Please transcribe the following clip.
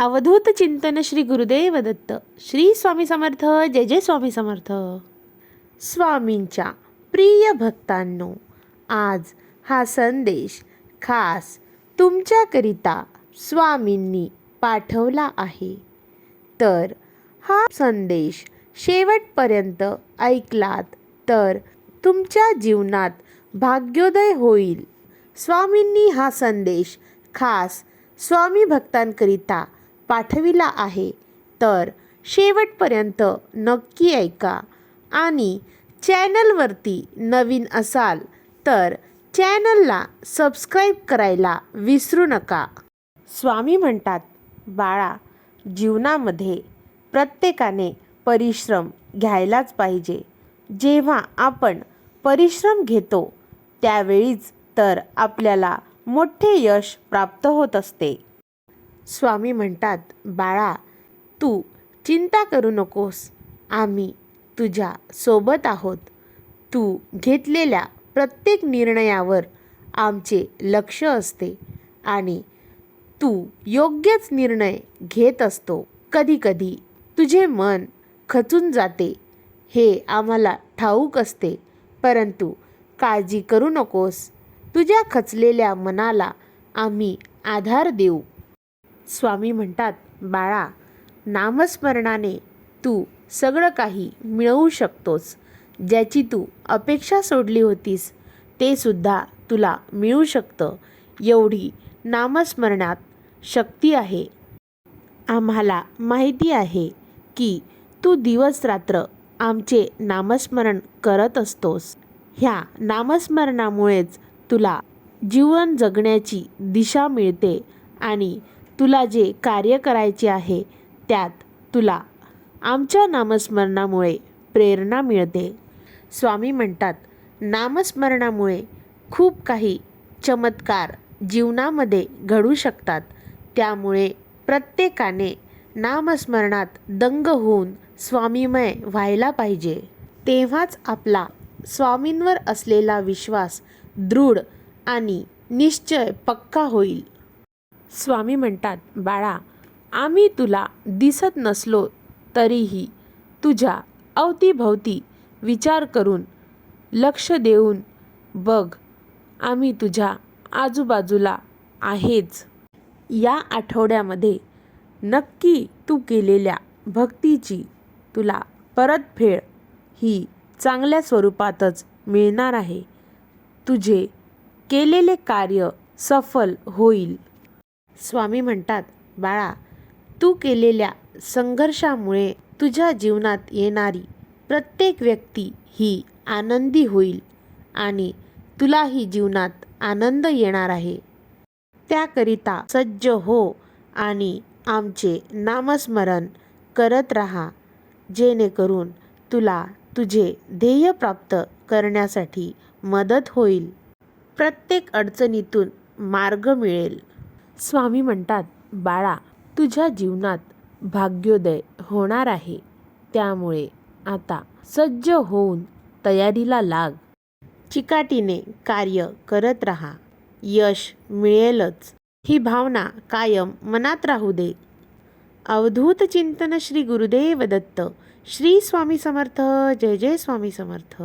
अवधूत चिंतन श्री गुरुदेव दत्त श्री स्वामी समर्थ जय जय स्वामी समर्थ. स्वामींच्या प्रिय भक्तांनो आज हा संदेश खास तुमच्याकरिता स्वामींनी पाठवला आहे. तर हा संदेश शेवटपर्यंत ऐकलात तर तुमच्या जीवनात भाग्योदय होईल. स्वामींनी हा संदेश खास स्वामी भक्तांकरिता पाठविला आहे. तर शेवटपर्यंत नक्की ऐका. आणि चॅनलवरती नवीन असाल तर चॅनलला सबस्क्राईब करायला विसरू नका. स्वामी म्हणतात बाळा जीवनामध्ये प्रत्येकाने परिश्रम घ्यायलाच पाहिजे. जेव्हा आपण परिश्रम घेतो त्यावेळीच तर आपल्याला मोठे यश प्राप्त होत असते. स्वामी म्हणतात बाळा तू चिंता करू नकोस. आम्ही तुझ्या सोबत आहोत. तू घेतलेल्या प्रत्येक निर्णयावर आमचे लक्ष असते आणि तू योग्यच निर्णय घेत असतो. कधीकधी तुझे मन खचून जाते. हे आम्हाला ठाऊक असते. परंतु काळजी करू नकोस. तुझ्या खचलेल्या मनाला आम्ही आधार देऊ. स्वामी म्हणतात बाळा नामस्मरणाने तू सगळं काही मिळवू शकतोस. ज्याची तू अपेक्षा सोडली होतीस ते सुद्धा तुला मिळू शकतं. एवढी नामस्मरणात शक्ती आहे. आम्हाला माहिती आहे की तू दिवस रात्र आमचे नामस्मरण करत असतोस. ह्या नामस्मरणामुळेच तुला जीवन जगण्याची दिशा मिळते आणि तुला जे कार्य करायचे आहे त्यात तुला आमच्या नामस्मरणामुळे प्रेरणा मिळते. स्वामी म्हणतात नामस्मरणामुळे खूप काही चमत्कार जीवनामध्ये घडू शकतात. त्यामुळे प्रत्येकाने नामस्मरणात दंग होऊन स्वामीमय व्हायला पाहिजे. तेव्हाच आपला स्वामींवर असलेला विश्वास दृढ आणि निश्चय पक्का होईल. स्वामी म्हणतात बाळा आम्ही तुला दिसत नसलो तरीही तुझ्या अवतीभवती विचार करून लक्ष देऊन बघ आम्ही तुझ्या आजूबाजूला आहेच. या आठवड्यामध्ये नक्की तू केलेल्या भक्तीची तुला परतफेड ही चांगल्या स्वरूपातच मिळणार आहे. तुझे केलेले कार्य सफल होईल. स्वामी म्हणतात बाळा तू केलेल्या संघर्षामुळे तुझ्या जीवनात येणारी प्रत्येक व्यक्ती ही आनंदी होईल आणि तुलाही जीवनात आनंद येणार आहे. त्याकरिता सज्ज हो आणि आमचे नामस्मरण करत राहा जेणेकरून तुला तुझे ध्येय प्राप्त करण्यासाठी मदत होईल. प्रत्येक अडचणीतून मार्ग मिळेल. स्वामी म्हणतात बाळा तुझ्या जीवनात भाग्योदय होणार आहे. त्यामुळे आता सज्ज होऊन तयारीला लाग. चिकाटीने कार्य करत राहा. यश मिळेलच. ही भावना कायम मनात राहू दे. अवधूत चिंतन श्री गुरुदेव दत्त. श्री स्वामी समर्थ. जय जय स्वामी समर्थ.